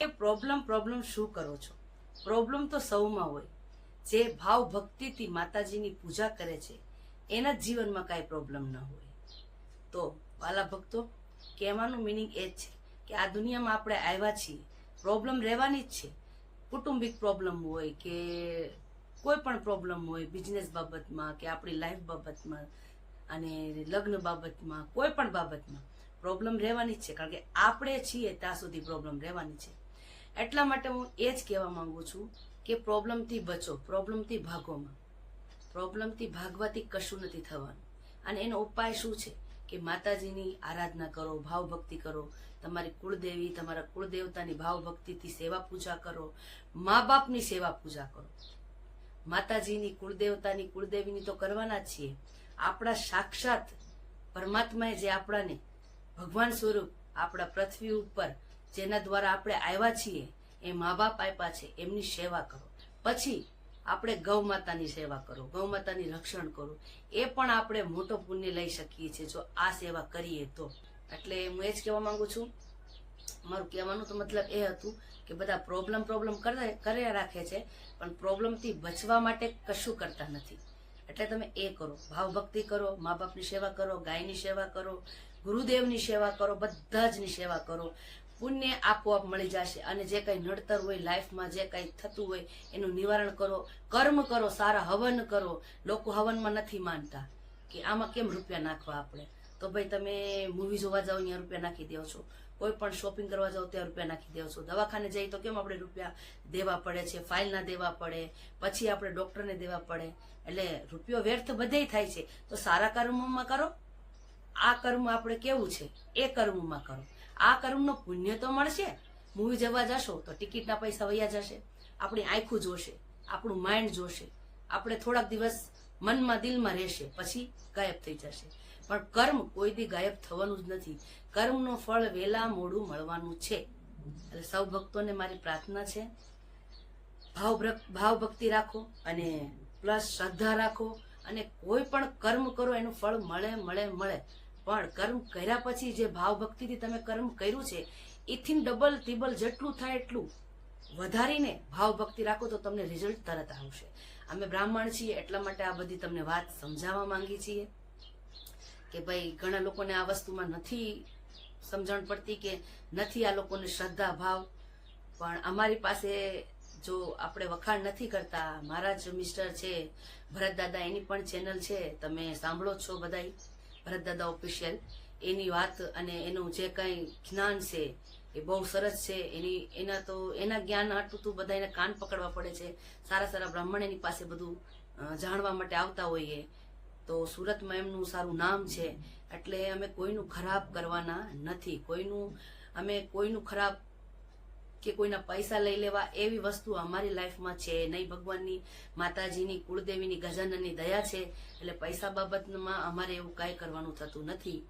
એ problem problem શું કરો છો? પ્રોબ્લેમ તો સૌમાં હોય. જે ભાવ ભક્તિથી માતાજીની પૂજા કરે છે, એના જીવનમાં કાંઈ પ્રોબ્લેમ ન હોય. તો વાલા ભક્તો, કહેવાનું મિનિંગ એ જ છે કે આ દુનિયામાં આપણે આવ્યા છીએ પ્રોબ્લેમ રહેવાની જ છે. કુટુંબિક પ્રોબ્લેમ હોય કે કોઈ પણ પ્રોબ્લેમ હોય બિઝનેસ બાબતમાં કે આપણી લાઈફ બાબતમાં અને લગ્ન બાબતમાં, કોઈ પણ બાબતમાં પ્રોબ્લેમ રહેવાની જ છે. કારણ કે આપણે છીએ ત્યાં સુધી પ્રોબ્લેમ રહેવાની છે. એટલા માટે હું એ જ કહેવા માંગુ છું કે પ્રોબ્લેમથી બચો, પ્રોબ્લેમથી ભાગોમાં પ્રોબ્લેમથી ભાગવાથી કશું નથી થવાનું. અને એનો ઉપાય શું છે? કે માતાજીની આરાધના કરો, ભાવભક્તિ કરો, તમારી કુળદેવી, તમારા કુળદેવતાની ભાવભક્તિથી સેવા પૂજા કરો મા બાપની સેવા પૂજા કરો. માતાજીની કુળદેવતાની કુળદેવીની તો કરવાના જ છીએ. આપણા સાક્ષાત પરમાત્માએ જે આપણાને ભગવાન સ્વરૂપ આપણા પૃથ્વી ઉપર જેના દ્વારા આપણે આવ્યા છીએ, એ મા બાપ આપ્યા છે, એમની સેવા કરો. પછી આપણે ગૌ માતાની સેવા કરો, ગૌ માતાની રક્ષણ કરો. એ પણ આપણે મોટો પુણ્ય લઈ શકીએ છીએ, જો આ સેવા કરીએ તો. એટલે હું એ જ કહેવા માંગુ છું. મારું કહેવાનું તો મતલબ એ હતું કે બધા પ્રોબ્લેમ પ્રોબ્લેમ કરે કરે રાખે છે, પણ પ્રોબ્લેમથી બચવા માટે કશું કરતા નથી. એટલે તમે એ કરો. ભાવભક્તિ કરો મા બાપની સેવા કરો, ગાયની સેવા કરો, ગુરુદેવની સેવા કરો, બધા જની સેવા કરો. પુણ્ય આપોઆપ મળી જશે અને જે કંઈ નડતર હોય લાઈફમાં, જે કંઈ થતું હોય એનું નિવારણ કરો, કર્મ કરો, સારા હવન કરો. લોકો હવનમાં નથી માનતા કે આમાં કેમ રૂપિયા નાખવા આપણે? તો ભાઈ તમે મૂવી જોવા જાઓ, ત્યાં રૂપિયા નાખી દો છો. કોઈ પણ શોપિંગ કરવા જાઓ, ત્યાં રૂપિયા નાખી દો છો. દવાખાને જઈએ તો કેમ આપણે રૂપિયા દેવા પડે છે? ફાઇલના દેવા પડે. પછી આપણે ડોક્ટરને દેવા પડે. એટલે રૂપિયો વ્યર્થ બધે થાય છે. તો સારા કર્મમાં કરો. આ કર્મ આપણે કેવું છે? એ કર્મમાં કરો. આ કર્મનો પુણ્ય તો મળશે. મૂવી જવા જશો તો ટિકિટના પૈસા વયા જશે. આપણી આંખું જોશે, આપણું માઇન્ડ જોશે. આપણે થોડાક દિવસ મનમાં દિલમાં રહેશે, પછી ગાયબ થઈ જશે. પણ કર્મ કોઈ દી ગાયબ થવાનું જ નથી. કર્મનું ફળ વેલા મોડું મળવાનું છે. એટલે સૌ ભક્તોને મારી પ્રાર્થના છે. ભાવ ભાવ ભક્તિ રાખો અને પ્લસ શ્રદ્ધા રાખો અને કોઈ પણ કર્મ કરો, એનું ફળ મળે મળે મળે. પણ કર્મ કર્યા પછી જે ભાવ ભક્તિથી તમે કર્મ કર્યું છે એથી ડબલ ત્રિબલ જેટલું થાય એટલું વધારીને ભાવ ભક્તિ રાખો તો તમને રિઝલ્ટ તરત આવશે. અમે બ્રાહ્મણ છીએ, એટલા માટે આ બધી તમને વાત સમજાવવા માંગી છીએ કે ભાઈ ઘણા લોકોને આ વસ્તુમાં નથી સમજણ પડતી કે નથી આ લોકોને શ્રદ્ધા, ભાવ. પણ અમારી પાસે જો આપણે વખાણ નથી કરતા, મારા જ મિસ્ટર છે, ભરત દાદા એની પણ ચેનલ છે, તમે સાંભળો છો બધાય. ભરત દાદા ઓફિશિયલ એની વાત અને એનું જે કંઈ જ્ઞાન છે એ બહુ સરસ છે. એની, એના તો, એના જ્ઞાન આટલું તો બધા એને કાન પકડવા પડે છે. સારા સારા બ્રાહ્મણ એની પાસે બધું જાણવા માટે આવતા હોઈએ તો સુરતમાં એમનું સારું નામ છે. એટલે અમે કોઈનું ખરાબ કરવાના નથી. કોઈનું, અમે કોઈનું ખરાબ કે કોઈના પૈસા લઈ લેવા, એવી વસ્તુ અમારી લાઈફમાં છે નહીં. ભગવાનની માતાજીની, કુળદેવીની ગજાનનની દયા છે. એટલે પૈસા બાબતમાં અમારે એવું કાંઈ કરવાનું થતું નથી.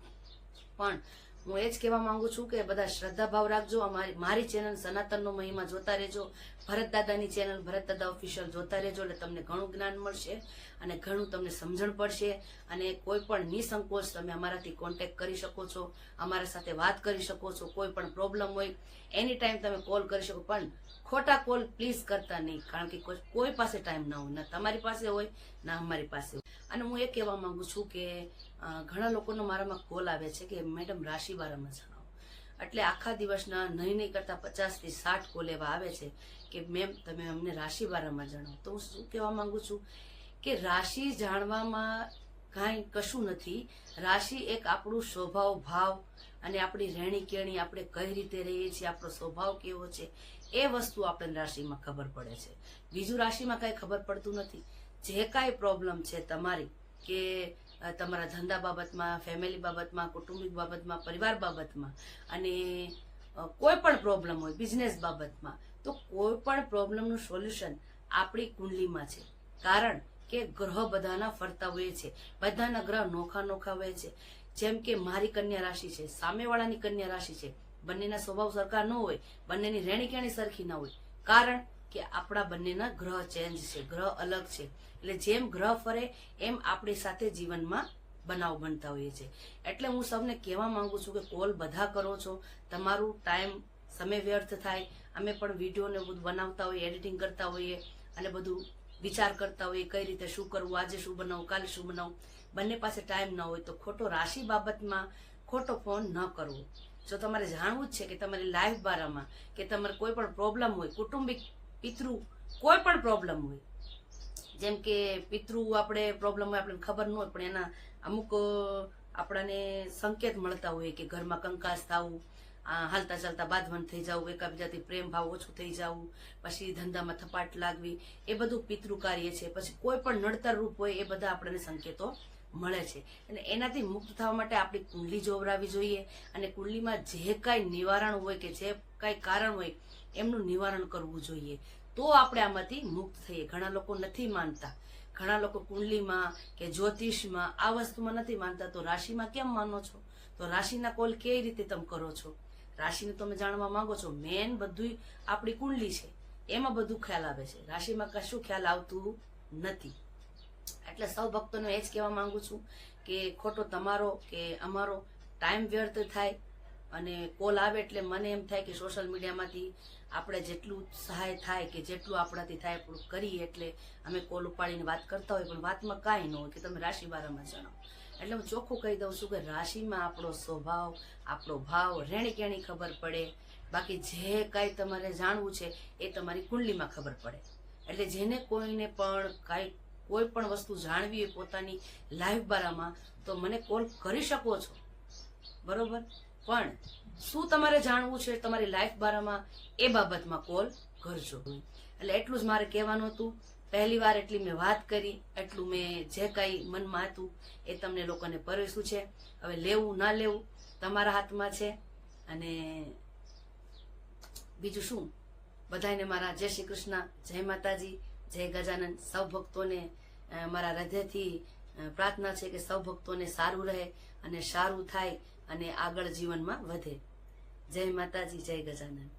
પણ હું એ જ કહેવા માંગુ છું કે બધા શ્રદ્ધા ભાવ રાખજો. અમારી, મારી ચેનલ સનાતનનો મહિમા જોતા રહેજો. ભરત દાદાની ચેનલ ભરત દાદા ઓફિશિયલ જોતા રહેજો એટલે તમને ઘણું જ્ઞાન મળશે અને ઘણું તમને સમજણ પડશે અને કોઈ પણ નિસંકોચ તમે અમારાથી કોન્ટેક કરી શકો છો, અમારા સાથે વાત કરી શકો છો, કોઈ પણ પ્રોબ્લેમ હોય એની ટાઈમ તમે કોલ કરી શકો, પણ ખોટા કોલ પ્લીઝ કરતા નહીં. કારણ કે કોઈ પાસે ટાઈમ ના હોય. ના તમારી પાસે હોય, ના અમારી પાસે હોય. અને હું એ કહેવા માંગુ છું કે ઘણા લોકોનો મારામાં કોલ આવે છે કે, મેડમ, રાશિ બારામાં જણાવો. એટલે આખા દિવસના નહીં નહીં કરતા પચાસથી સાઠ કોલ એવા આવે છે કે, મેમ, તમે અમને રાશિ બારામાં જણાવો. તો હું શું કહેવા માંગુ છું? કે રાશિ જાણવામાં કાંઈ કશું નથી. રાશિ એક આપણું સ્વભાવ, ભાવ અને આપણી રહેણી કેણી આપણે કઈ રીતે રહીએ છીએ, આપણો સ્વભાવ કેવો છે, એ વસ્તુ આપણને રાશિમાં ખબર પડે છે. બીજું રાશિમાં કાંઈ ખબર પડતું નથી. જે કાંઈ પ્રોબ્લેમ છે તમારી, કે તમારા ધંધા બાબતમાં ફેમિલી બાબતમાં, કુટુંબિક બાબતમાં, પરિવાર બાબતમાં, અને કોઈ પણ પ્રોબ્લેમ હોય બિઝનેસ બાબતમાં, તો કોઈ પણ પ્રોબ્લેમનું સોલ્યુશન આપણી કુંડલીમાં છે. કારણ કે ગ્રહ બધાના ફરતા હોય છે. બધાના ગ્રહ નોખા નોખા હોય છે. જેમ કે મારી કન્યા રાશિ છે, સામેવાળાની કન્યા રાશિ છે. બંનેના સ્વભાવ સરખા ન હોય, બંનેની રહેણી કેણી સરખી ના હોય. કારણ કે આપણા બંનેના ગ્રહ ચેન્જ છે, ગ્રહ અલગ છે. એટલે જેમ ગ્રહ ફરે, એમ આપણી સાથે જીવનમાં બનાવ બનતા હોઈએ છે એટલે હું સૌને કહેવા માંગુ છું કે કોલ બધા કરો છો. તમારું ટાઈમ સમય વ્યર્થ થાય. અમે પણ વિડીયોને બધું બનાવતા હોઈએ એડિટિંગ કરતા હોઈએ અને બધું વિચાર કરતા હોઈએ કઈ રીતે શું કરવું, આજે શું બનાવવું કાલે શું બનાવવું બંને પાસે ટાઈમ ન હોય તો ખોટો રાશિ બાબતમાં ખોટો ફોન ન કરવો. જો તમારે જાણવું જ છે કે તમારી લાઈફ બારામાં કે તમારે કોઈ પણ પ્રોબ્લેમ હોય, કુટુંબિક પિતૃ કોઈ પણ પ્રોબ્લેમ હોય. જેમ કે પિતૃ આપણે પ્રોબ્લેમ હોય, આપણને ખબર ન હોય, પણ એના અમુક આપણને સંકેત મળતા હોય કે ઘરમાં કંકાસ થવું હાલતા ચાલતા બાંધવન થઈ જવું, એકાબીજાથી પ્રેમ ભાવ ઓછું થઈ જવું, પછી ધંધામાં થપાટ લાગવી, એ બધું પિતૃ કાર્ય છે. પછી કોઈ પણ નડતર રૂપ હોય, એ બધા આપણને સંકેતો મળે છે. અને એનાથી મુક્ત થવા માટે આપણી કુંડલી જોવરાવી જોઈએ અને કુંડલીમાં જે કાંઈ નિવારણ હોય કે જે કાંઈ કારણ હોય, એમનું નિવારણ કરવું જોઈએ. તો આપણે આમાંથી મુક્ત થઈએ. ઘણા લોકો નથી માનતા. ઘણા લોકો કુંડલીમાં કે જ્યોતિષમાં આ વસ્તુમાં નથી માનતા. તો રાશિમાં કેમ માનો છો? તો રાશિના કોલ કેવી રીતે તમે કરો છો? રાશિને તમે જાણવા માંગો છો? મેન બધું આપણી કુંડલી છે. એમાં બધું ખ્યાલ આવે છે. રાશિમાં કશું ખ્યાલ આવતું નથી. એટલે સૌ ભક્તોને એ જ કહેવા માંગુ છું કે ખોટો તમારો કે અમારો ટાઈમ વ્યર્થ થાય અને કોલ આવે એટલે મને એમ થાય કે સોશિયલ મીડિયામાંથી આપણે જેટલું સહાય થાય કે જેટલું આપણાથી થાય એટલું કરીએ એટલે અમે કોલ ઉપાડીને વાત કરતા હોય, પણ વાતમાં કાંઈ ન હોય કે તમે રાશિ બારામાં જણાવો. એટલે હું ચોખ્ખું કહી દઉં છું કે રાશિમાં આપણો સ્વભાવ, આપણો ભાવ, રેણી કેણી ખબર પડે. બાકી જે કાંઈ તમારે જાણવું છે એ તમારી કુંડલીમાં ખબર પડે. એટલે જેને કોઈને પણ કાંઈ કોઈ પણ વસ્તુ જાણવી હોય પોતાની લાઈફ બારામાં, તો મને કોલ કરી શકો છો. બરોબર? પણ શું તમારે જાણવું છે તમારી લાઈફ બારામાં? એ બાબતમાં કોલ કરજો. એટલે એટલું જ મારે કહેવાનું હતું. પહેલી વાર એટલી મેં વાત કરી, એટલું મેં જે કાંઈ મનમાં હતું એ તમને લોકોને પરવેશું છે. હવે લેવું, ના લેવું તમારા હાથમાં છે. અને બીજું શું? બધાને મારા જય શ્રી કૃષ્ણ, જય માતાજી. જય ગજાનન સૌ ભક્તોને મારા હૃદયથી પ્રાર્થના છે કે સૌ ભક્તોને સારું રહે અને સારું થાય અને આગળ જીવનમાં વધે. જય માતાજી, જય ગજાનન